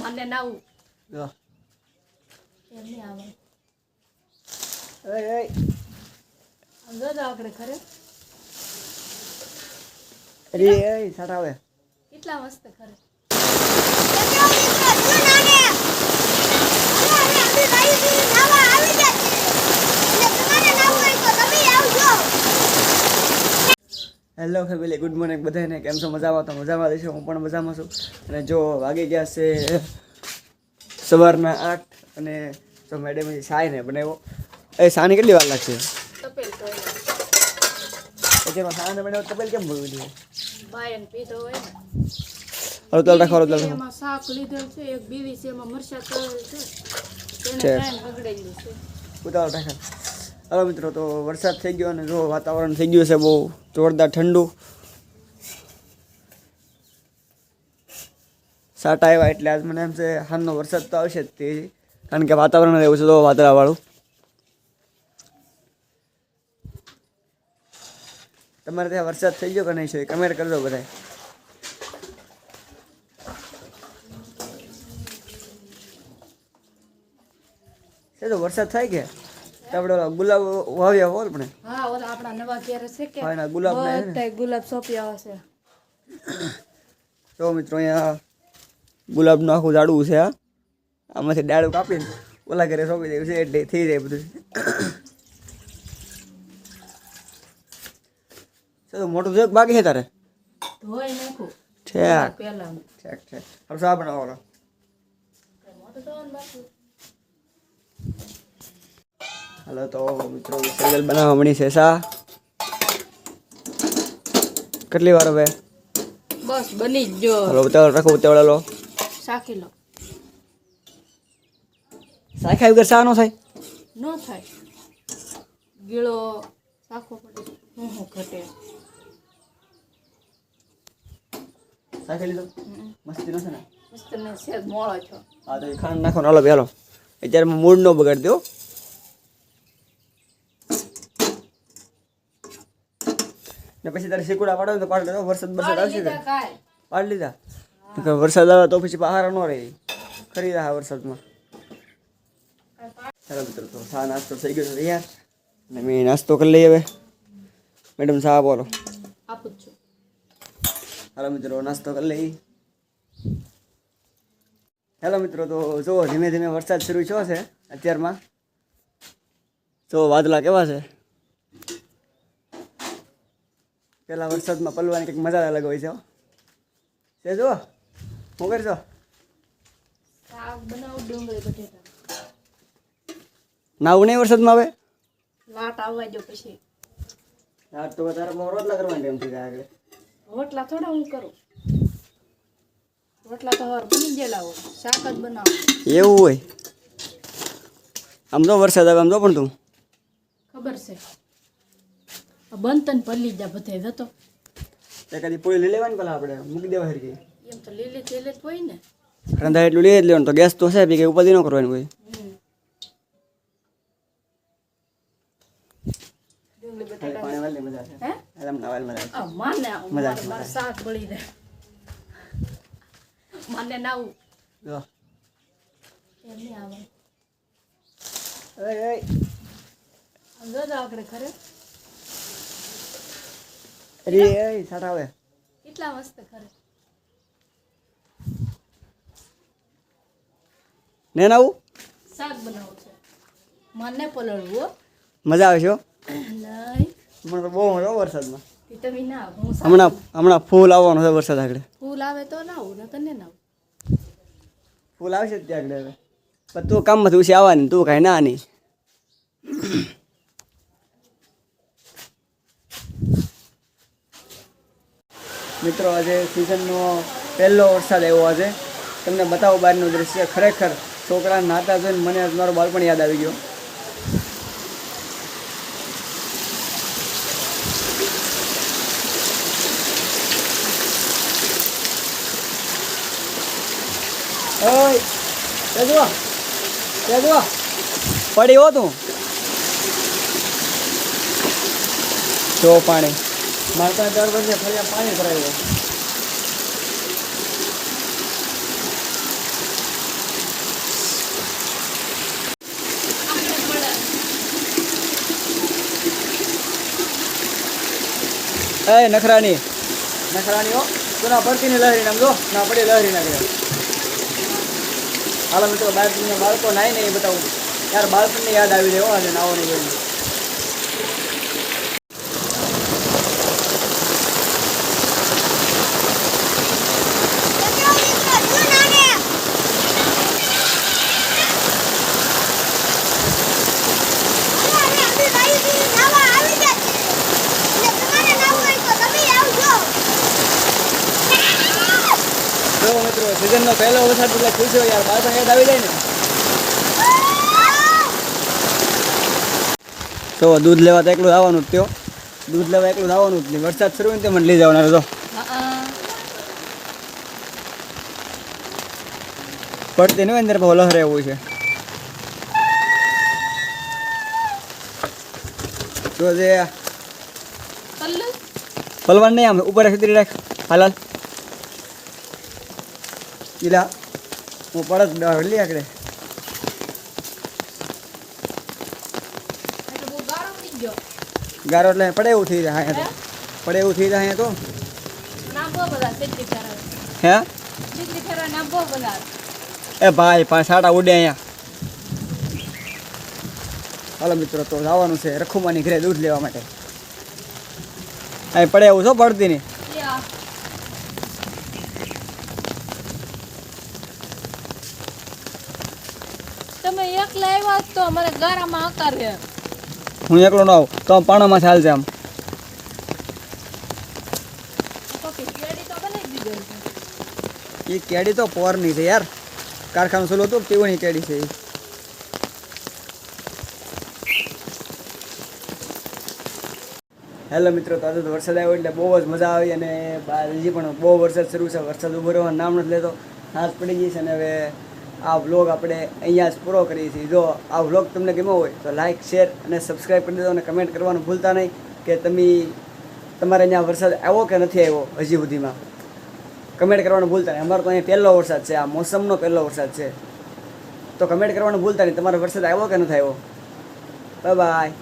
મને નાવું જો એમ નહીં આવે. ઓય ઓય. જો આપણે ખરે? અરે સાટા આવે કેટલા મસ્ત ખરે? હેલો ફેમિલી ગુડ મોર્નિંગ બધાને કેમ છો? મજામાં તો મજામાં રહીશું હું પણ મજામાં છું. અને જો વાગી ગયા છે સવારના આઠ અને જો મેડમ સાય ને બનાવ્યો. એ સાને કેટલી વાર લાગશે? સાને બનાવ્યો તપેલ કેમ બોલવી દીધું? હલો ચાલ રાખો હલો રાખો. શાક લીધેલ છે એક બીવી છે એમાં મરચા તળેલ છે. તેને બગડેલું છે. ઉતાવળ રાખે. હલો મિત્રો, તો વરસાદ થઈ ગયો અને જો વાતાવરણ થઈ ગયું છે બહુ જોરદાર ઠંડુ. સાટા આવ્યા એટલે આજ મને એમ છે હાલનો વરસાદ તો આવશે જ તે, કારણ કે વાતાવરણ એવું છે તો વાદળાવાળું. તમારે ત્યાં વરસાદ થઈ ગયો કે નહીં છે? કમેન્ટ કરજો બધાય. તો વરસાદ થાય કે? આપણે ઓલા ગુલાબ વાવ્યા હોલ પણ હા ઓલા આપણા નવા ઘેર છે કે હા, ગુલાબ ને ગુલાબ સોંપ્યા હશે તો મિત્રો અહીંયા ગુલાબનું આખું ઝાડવું છે આ આમાંથી ડાળું કાપીને ઓલા ઘરે સોંપી દેવું છે એટલે થઈ જાય બધું. છે મોટું છે બાકી છે તારે? ધોઈ નાખું. પેલા. ઠેક ઠેક. હવે શા બનાવવાનો મોટું તો બાકી. હાલો તો મિત્રો વિસર્જન બનાવવા મળી છે શા કેટલી વાર હવે? બસ બની જ જો હાલો ઉતાવળ રાખો ઉતાવળ લો સાખી લો. શાખા વગર શા નો થાય? નો થાય. ગીળો સાખો પડે. હું હું ઘટે. સાખી લીધો? મસ્તી નો છે ને? મસ્ત ને સેજ મોળો છો. હા તો ખાંડ નાખો હાલો પેલો અત્યારે મૂડ નો બગાડ દો ને પછી તારે શીકુડા પાડો ને તો લેજો વરસાદ વરસાદ આવશે ને પાડી લીધા. વરસાદ આવે તો પછી બહાર ન રહે. ખરી રહ્યા વરસાદમાં. ચાલો મિત્રો તો ચા નાસ્તો થઈ ગયો તૈયાર. અને મેં નાસ્તો કરી લઈએ હવે. મેડમ ચા બોલો. હાલો મિત્રો નાસ્તો કરી લઈ હેલો મિત્રો તો જુઓ ધીમે ધીમે વરસાદ શરૂ થયો છે અત્યારમાં. જો વાદળા કેવા છે. પેલા વરસાદમાં પલવાની કંઈક મજા અલગ હોય છે તે જુઓ. શું કરશો? નાવું નહીં વરસાદમાં હવે? લાટ આવવા જો પછી. હા તો તારે રોટલા કરવાની ટાઈમ થઈ જાય રોટલા થોડા હું કરું. રોટલા તો હવાર બની ગયેલા હોય. શાક જ બનાવો. એવું હોય. આમ તો વરસાદ આવે આમ તો પણ તું. ખબર છે. આ બનતન પલ્લી જા બધે જતો. એકાદી પોળી લઈ લેવાની પેલા આપણે મૂકી દેવા હરકી એમ તો લીલી તેલે જ હોય ને. રંધા એટલું લઈ જ લેવાનું તો ગેસ તો છે બી કંઈ ઉપાધિ ન કરવાની કોઈ માને આવે આપણે ખરે અરે ઓય સાટા આવે કેટલા મસ્ત ખરે ને નાવું શાક બનાવું છે. મને પલળવું મજા આવે છે. મને તો બહુ મજા વરસાદમાં. ના હમણાં હમણાં ફૂલ આવવાનો છે વરસાદ આગળ. ફૂલ આવે તો ના આવું ન તને ના આવું. ફૂલ આવશે ત્યાં આગળ હવે. પણ તું કામમાંથી ઉછી આવવાની તું કાંઈ ના નહીં મિત્રો, આજે સિઝનનો પહેલો વરસાદ આવ્યો આજે. તમને બતાવો બહારનું દૃશ્ય ખરેખર છોકરા નાતા જોઈને મને મારું બાળપણ યાદ આવી ગયો. પડી હો તું. જો પાણી. મારતા દર વર્ષે ફરી પાણી ભરાયું એ નખરાણી. નખરાણી હો. તો ના પડતીની લહેરી નામ જો ના પડે લહેરી નાખે હાલ મિત્રો બાળકને બાળકો નાય નહીં બતાવું. યાર બાળપણને યાદ આવી રહ્યો આજે નાવો નહીં મિત્રો પહેલો વરસાદ એટલે ખુશ યાર. બાળપણ યાદ આવી જાય ને. તો દૂધ લેવા તો એકલું આવવાનું જ ત્યો દૂધ લેવા એકલું આવવાનું જ નહીં વરસાદ શરૂ હોય ને તે મને લઈ જવાના તો હા પડતી નહીં હોય ને ત્યારે લહરે એવું છે. તો જે પલવાન નહીં આમ ઉપર સુધી રાખ. હાલાલ ઈલા હું પડક લી આકડે ગારો એટલે પડે એવું થઈ જાય અહીંયા તો. પડે એવું થઈ જાય અહીંયા તો? હે? એ ભાઈ પાંચ સાડા ઉડે અહીંયા. હાલો મિત્રો તો જવાનું છે રખુમાની ઘરે દૂધ લેવા માટે. અહીં પડે એવું છો પડતી નહીં યા તમે એકલા આવ્યા તો મને ગારામાં આકાર હું એકલો ન આવું તો પાણામાં આમ. દીધો છે એ કેડી તો પોરની છે યાર. કારખાનું ચાલુ હતું કેવણી કેડી છે એ હેલો મિત્રો તો આજે તો વરસાદ આવ્યો એટલે બહુ જ મજા આવી અને હજી પણ બહુ વરસાદ શરૂ છે. વરસાદ ઊભો રહેવાનું નામ નથી લેતો. હાથ પડી ગઈ છે અને હવે આ વ્લોગ આપણે અહીંયા જ પૂરો કરીએ છીએ. જો આ વ્લોગ તમને ગમ્યો હોય તો લાઇક શેર અને સબસ્ક્રાઈબ કરી દેજો અને કમેન્ટ કરવાનું ભૂલતા નહીં કે તમે તમારે અહીંયા વરસાદ આવ્યો કે નથી આવ્યો હજી સુધીમાં. કમેન્ટ કરવાનું ભૂલતા નહીં. અમારો તો અહીંયા પહેલો વરસાદ છે. આ મોસમનો પહેલો વરસાદ છે. તો કમેન્ટ કરવાનું ભૂલતા નહીં. તમારો વરસાદ આવ્યો કે નથી આવ્યો? Bye bye